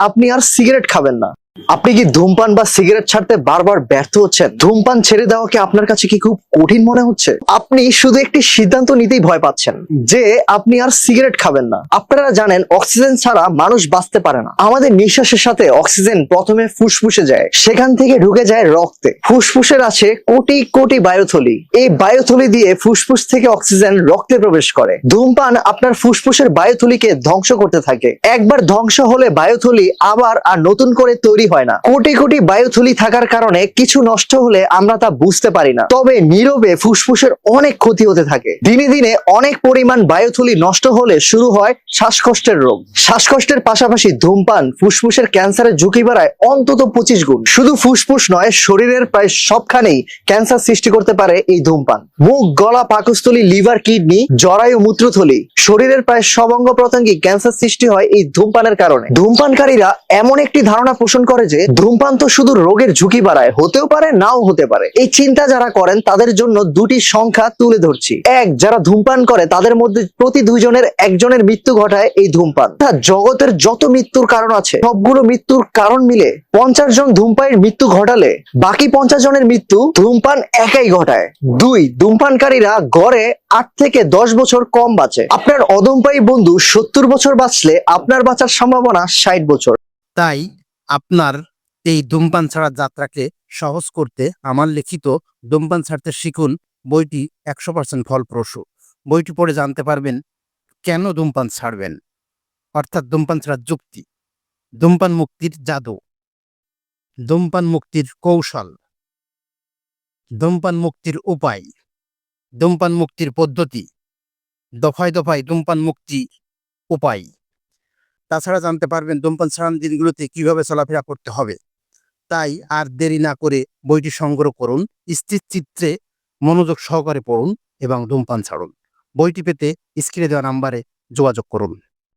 আপনি আর সিগারেট খাবেন না। আপনি কি ধূমপান বা সিগারেট ছাড়তে বারবার ব্যর্থ হচ্ছেন? ধূমপান ছেড়ে দেওয়া কি আপনার কাছে কি খুব কঠিন মনে হচ্ছে? আপনি শুধু একটি সিদ্ধান্ত নিতেই ভয় পাচ্ছেন যে আপনি আর সিগারেট খাবেন না। আপনারা জানেন, অক্সিজেন ছাড়া মানুষ বাঁচতে পারে না। আমাদের নিঃশ্বাসের সাথে অক্সিজেন প্রথমে ফুসফুসে যায়। সেখান থেকে ঢুকে যায় রক্তে। ফুসফুসের আছে কোটি কোটি বায়ুথলি। এই বায়ুথলি দিয়ে ফুসফুস থেকে অক্সিজেন রক্তে প্রবেশ করে। ধূমপান আপনার ফুসফুসের বায়ুথলিকে ধ্বংস করতে থাকে। একবার ধ্বংস হলে বায়ুথলি আবার আর নতুন করে তৈরি হয় না। কোটি কোটি বায়ুথলি থাকার কারণে কিছু নষ্ট হলে আমরা তা বুঝতে পারি না। তবে নীরবে ফুসফুসের অনেক ক্ষতি হতে থাকে। দিনে দিনে অনেক পরিমাণ বায়ুথলি নষ্ট হলে শুরু হয় শ্বাসকষ্টের রোগ। শ্বাসকষ্টের পাশাপাশি ধূমপান, ফুসফুসের ক্যান্সারের ঝুঁকি বাড়ায় অন্তত পঁচিশ গুণ। শুধু ফুসফুস নয়, শরীরের প্রায় সবখানেই ক্যান্সার সৃষ্টি করতে পারে এই ধূমপান। মুখ, গলা, পাকস্থলী, লিভার, কিডনি, জরায়ু, মূত্রথলি, শরীরের প্রায় সব অঙ্গ প্রত্যঙ্গে ক্যান্সার সৃষ্টি হয় এই ধূমপানের কারণে। ধূমপানকারীরা এমন একটি ধারণা পোষণ করে যে ধূমপান তো শুধু রোগের ঝুঁকি বাড়ায়, হতেও পারে, নাও হতে পারে। এই চিন্তা যারা করেন, তাদের জন্য দুটি সংখ্যা তুলে ধরছি। এক, যারা ধূমপান করে, তাদের মধ্যে প্রতি দুইজনের একজনের মৃত্যু ঘটায় এই ধূমপান। জগতের যত মৃত্যুর কারণ আছে, সবগুলো মৃত্যুর কারণ মিলে পঞ্চাশ জন ধূমপানের মৃত্যু ঘটালে বাকি পঞ্চাশ জনের মৃত্যু ধূমপান একাই ঘটায়। দুই, ধূমপানকারীরা গড়ে আট থেকে দশ বছর কম বাঁচে। আপনার অদম্পায়ী বন্ধু সত্তর বছর বাঁচলে আপনার বাঁচার সম্ভাবনা ষাট বছর। তাই আপনার এই ধূমপান ছাড়ার যাত্রাকে সহজ করতে আমার লিখিত ধূমপান ছাড়তে শিখুন বইটি একশো পার্সেন্ট ফলপ্রসূ। বইটি পড়ে জানতে পারবেন কেন ধূমপান ছাড়বেন। অর্থাৎ ধূমপান ছাড়ার যুক্তি। ধূমপান মুক্তির জাদু। ধূমপান মুক্তির কৌশল। ধূমপান মুক্তির উপায়। ধূমপান মুক্তির পদ্ধতি। দফায় দফায় ধূমপান মুক্তি উপায়। তাছাড়া জানতে পারবেন ধূমপান ছাড়ান দিনগুলোতে কীভাবে চলাফেরা করতে হবে। তাই আর দেরি না করে বইটি সংগ্রহ করুন, স্থির চিত্রে মনোযোগ সহকারে পড়ুন এবং ধূমপান ছাড়ুন। বইটি পেতে স্ক্রিনে দেওয়া নাম্বারে যোগাযোগ করুন।